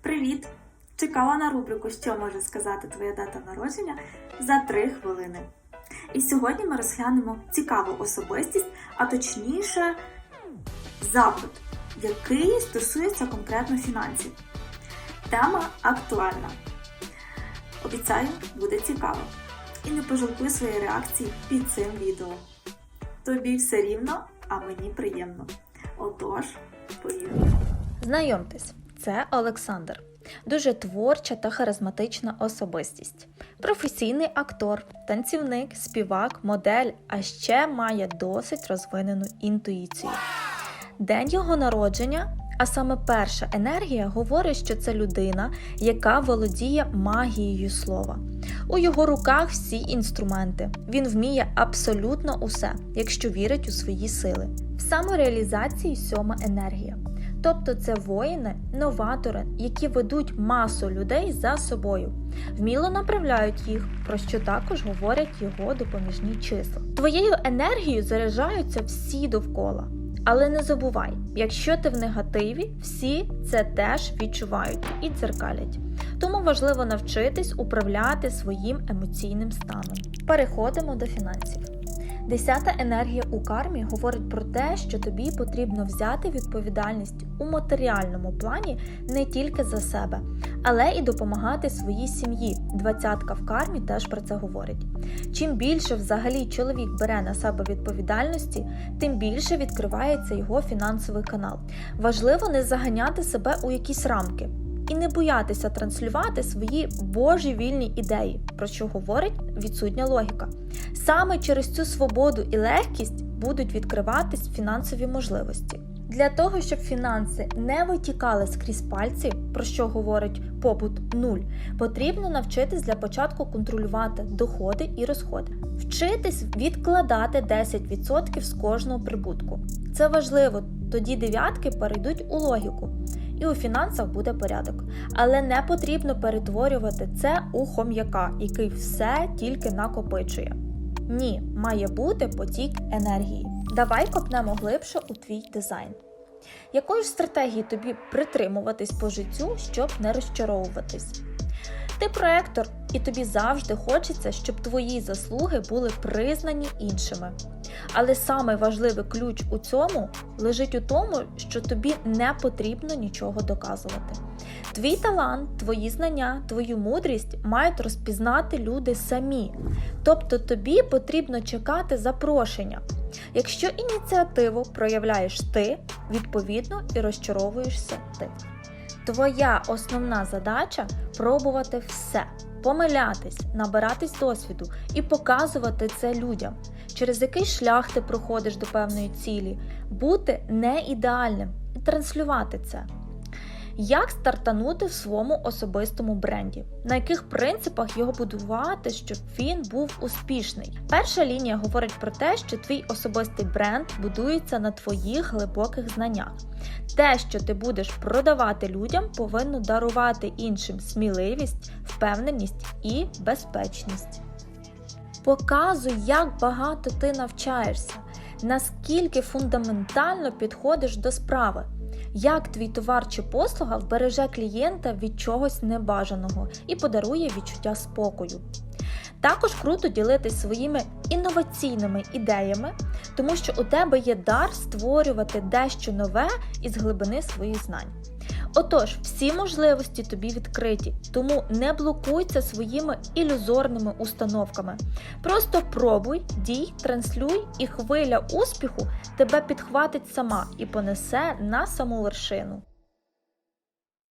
Привіт! Чекала на рубрику Що може сказати твоя дата народження за 3 хвилини. І сьогодні ми розглянемо цікаву особистість, а точніше, запит, який стосується конкретно фінансів. Тема актуальна. Обіцяю, буде цікаво. І не пожалкуй свої реакції під цим відео. Тобі все рівно, а мені приємно. Отож, поїхали. Знайомтесь, це Олександр. Дуже творча та харизматична особистість. Професійний актор, танцівник, співак, модель, а ще має досить розвинену інтуїцію. День його народження, а саме перша енергія, говорить, що це людина, яка володіє магією слова. У його руках всі інструменти. Він вміє абсолютно усе, якщо вірить у свої сили. В самореалізації сьома енергія. Тобто це воїни, новатори, які ведуть масу людей за собою, вміло направляють їх, про що також говорять його допоміжні числа. Твоєю енергією заряджаються всі довкола. Але не забувай, якщо ти в негативі, всі це теж відчувають і дзеркалять. Тому важливо навчитись управляти своїм емоційним станом. Переходимо до фінансів. Десята енергія у кармі говорить про те, що тобі потрібно взяти відповідальність у матеріальному плані не тільки за себе, але і допомагати своїй сім'ї. Двадцятка в кармі теж про це говорить. Чим більше взагалі чоловік бере на себе відповідальності, тим більше відкривається його фінансовий канал. Важливо не заганяти себе у якісь рамки. І не боятися транслювати свої божі вільні ідеї, про що говорить відсутня логіка. Саме через цю свободу і легкість будуть відкриватись фінансові можливості. Для того, щоб фінанси не витікали скрізь пальці, про що говорить побут нуль, потрібно навчитись для початку контролювати доходи і розходи, вчитись відкладати 10% з кожного прибутку. Це важливо, тоді дев'ятки перейдуть у логіку. І у фінансах буде порядок. Але не потрібно перетворювати це у хом'яка, який все тільки накопичує. Ні, має бути потік енергії. Давай копнемо глибше у твій дизайн. Якої ж стратегії тобі притримуватись по життю, щоб не розчаровуватись? Ти проектор, і тобі завжди хочеться, щоб твої заслуги були признані іншими. Але самий важливий ключ у цьому лежить у тому, що тобі не потрібно нічого доказувати. Твій талант, твої знання, твою мудрість мають розпізнати люди самі. Тобто тобі потрібно чекати запрошення. Якщо ініціативу проявляєш ти, відповідно і розчаровуєшся ти. Твоя основна задача пробувати все, помилятись, набиратись досвіду і показувати це людям, через який шлях ти проходиш до певної цілі, бути не ідеальним і транслювати це. Як стартанути в своєму особистому бренді, на яких принципах його будувати, щоб він був успішний? Перша лінія говорить про те, що твій особистий бренд будується на твоїх глибоких знаннях. Те, що ти будеш продавати людям, повинно дарувати іншим сміливість, впевненість і безпечність. Показуй, як багато ти навчаєшся, наскільки фундаментально підходиш до справи. Як твій товар чи послуга вбереже клієнта від чогось небажаного і подарує відчуття спокою. Також круто ділитись своїми інноваційними ідеями, тому що у тебе є дар створювати дещо нове із глибини своїх знань. Отож, всі можливості тобі відкриті, тому не блокуйся своїми ілюзорними установками. Просто пробуй, дій, транслюй, і хвиля успіху тебе підхватить сама і понесе на саму вершину.